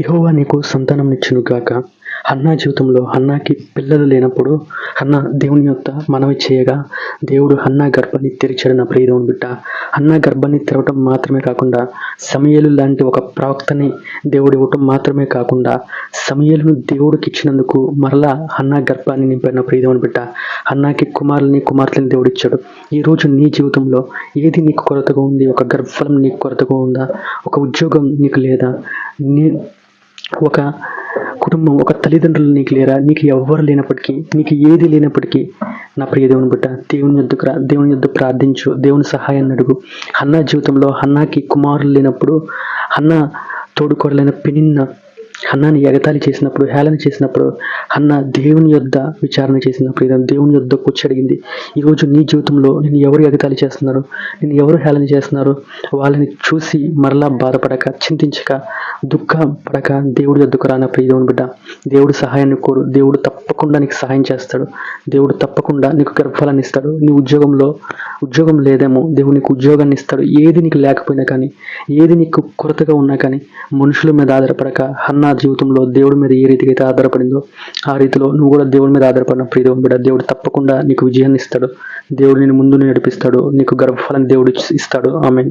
యహోవా నీకు సంతానం గాక. హన్నా జీవితంలో హన్నాకి పిల్లలు లేనప్పుడు హన్నా దేవుని యొక్క మనవి చేయగా దేవుడు హన్నా గర్భాన్ని తెరిచాడు నా ప్రియదేవుని బిడ్డ. హన్నా గర్భాన్ని తెరవటం మాత్రమే కాకుండా సమయలు లాంటి ఒక ప్రవక్తని దేవుడు ఇవ్వటం మాత్రమే కాకుండా సమయలను దేవుడికి ఇచ్చినందుకు మరలా హన్నా గర్భాన్ని నింపాడు నా ప్రియదేవుని బిడ్డ. హన్నాకి కుమారుల్ని కుమార్తెని దేవుడు ఇచ్చాడు. నీ జీవితంలో ఏది నీకు కొరతగా ఉంది? ఒక గర్భఫలం నీకు కొరతగా ఉందా? ఒక ఉద్యోగం నీకు లేదా? నీ ఒక కుటుంబం ఒక తల్లిదండ్రులు నీకు లేరా? నీకు ఎవ్వరు లేనప్పటికీ నీకు ఏది లేనప్పటికీ నా ప్రియ దేవుని బిడ్డ దేవుని యొద్దకు దేవుని యొద్ద ప్రార్థించు దేవుని సహాయాన్ని అడుగు. అన్న జీవితంలో హన్నాకి కుమారులు లేనప్పుడు అన్న తోడుకోడలైన పెనిన్న హన్నాని ఎగతాళి చేసినప్పుడు హేళన చేసినప్పుడు హన్న దేవుని యొద్ద విచారణ చేసినప్పుడు ఇదే దేవుని యొద్ద కూర్చి అడిగింది ఈరోజు నీ జీవితంలో నేను ఎవరు ఎగతాళి చేస్తున్నారు? నేను ఎవరు హేళన చేస్తున్నారు? వాళ్ళని చూసి మరలా బాధపడక చింతించక దుఃఖపడక దేవుడి యొద్దకు రాన ప్రియదేవుని బిడ్డ? దేవుడు సహాయాన్ని కోరు దేవుడు తప్పకుండా నీకు సహాయం చేస్తాడు. దేవుడు తప్పకుండా నీకు గర్భఫలాన్ని ఇస్తాడు. నీ ఉద్యోగంలో ఉద్యోగం లేదేమో దేవుడు నీకు ఉద్యోగాన్ని ఇస్తాడు. ఏది నీకు లేకపోయినా కానీ ఏది నీకు కొరతగా ఉన్నా కానీ మనుషుల మీద ఆధారపడక హన్నా జీవితంలో దేవుడి మీద ఏ రీతికి అయితే ఆధారపడిందో ఆ రీతిలో నువ్వు కూడా దేవుడి మీద ఆధారపడిన ప్రియ బిడ్డ. దేవుడు తప్పకుండా నీకు విజయాన్ని ఇస్తాడు. దేవుడు నేను ముందు నడిపిస్తాడు. నీకు గర్భఫలం దేవుడు ఇస్తాడు. ఆమె